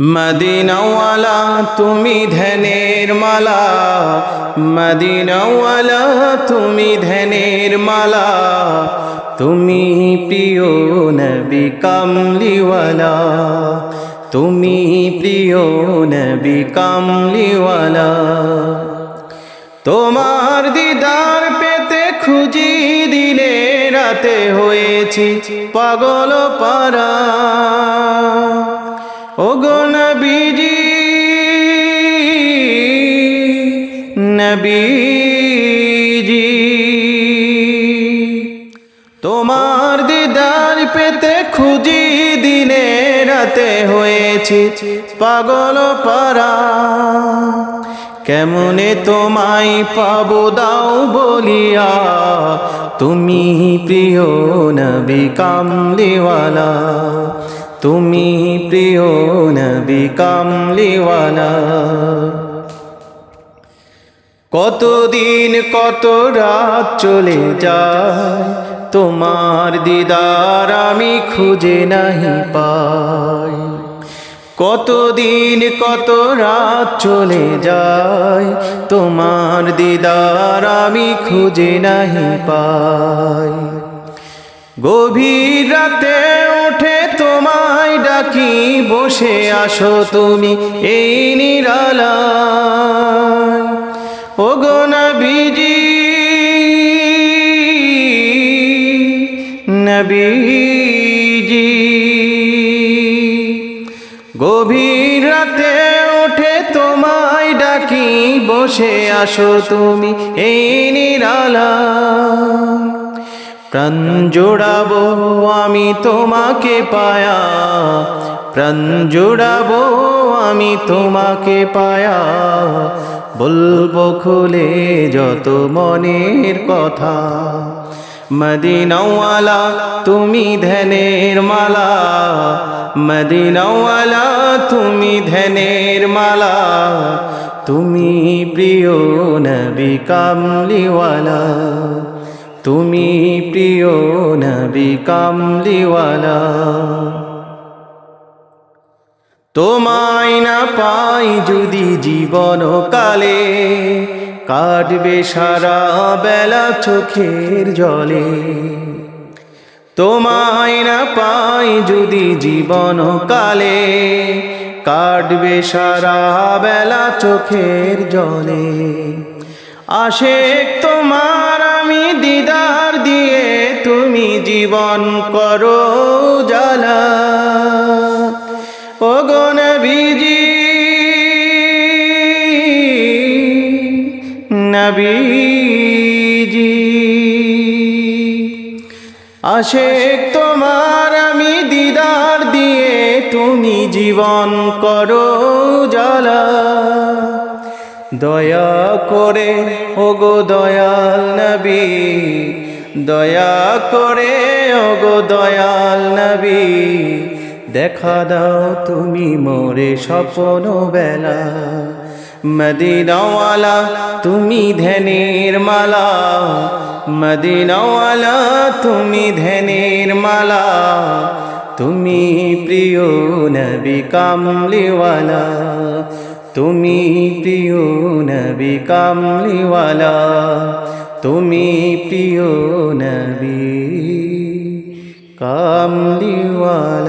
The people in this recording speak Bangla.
মদিনাওয়ালা, তুমি ধ্যানের মালা। মদিনাওয়ালা, তুমি ধ্যানের মালা। তুমি প্রিয় নবী কামলিওয়ালা। তুমি প্রিয় নবী কামলিওয়ালা। তোমার দিদার পেতে খুঁজি দিনে রাতে হয়েছি পাগল পারা ও নবীজি নবীজি, তোমার দিদার পেতে খুঁজি দিনে রাতে হয়েছি পাগল পারা কেমনে তোমায় পাবো দাও বলিয়া, তুমি প্রিয় নবী কামলিওয়ালা। তুমি প্রিয় নবী কামলিওয়ালা। কতদিন কত রাত চলে যায়, তোমার দিদার আমি খুঁজে নাহি পাই। কতদিন কত রাত চলে যায়, তোমার দিদার আমি খুঁজে নাহি পাই। গভীর রাতে তোমায় ডাকি, বসে আসো তুমি এই নিরালা ও গো নবীজি নবীজি, গভীর রাতে ওঠে তোমায় ডাকি, বসে আসো তুমি এই নিরালা প্রাণ জোড়াবো আমি তোমাকে পায়া। প্রাণ জোড়াবো আমি তোমাকে পায়া। বলব খুলে যত মনের কথা। মদিনাওয়ালা, তুমি ধ্যানের মালা। মদিনাওয়ালা, তুমি ধ্যানের মালা। তুমি প্রিয় নবী কামলিওয়ালা। তুমি প্রিয় নবী কামলিওয়ালা। তোমায় না পাই যদি জীবন কালে কাটবে সারা বেলা চোখের জলে। তোমায় না পাই যদি জীবন কালে কাটবে সারা বেলা চোখের জলে। আশেক তোমার আমি তুমি জীবন করো জালা ও গো নবীজি আশেক তোমার আমি দিদার দিয়ে তুমি জীবন করো জ্বালা। দয়া করে ওগো দয়াল নবী দয়া করে, ওগো দয়াল নবী, দেখা দাও তুমি মোরে স্বপ্ন বেলা। মদিনাওয়ালা, তুমি ধ্যানের মালা। মদিনাওয়ালা, তুমি ধ্যানের মালা। তুমি প্রিয় নবী কামলিওয়ালা। তুমি প্রিয় নবী কামলিওয়ালা। তুমি প্রিয় নবী কামলিওয়ালা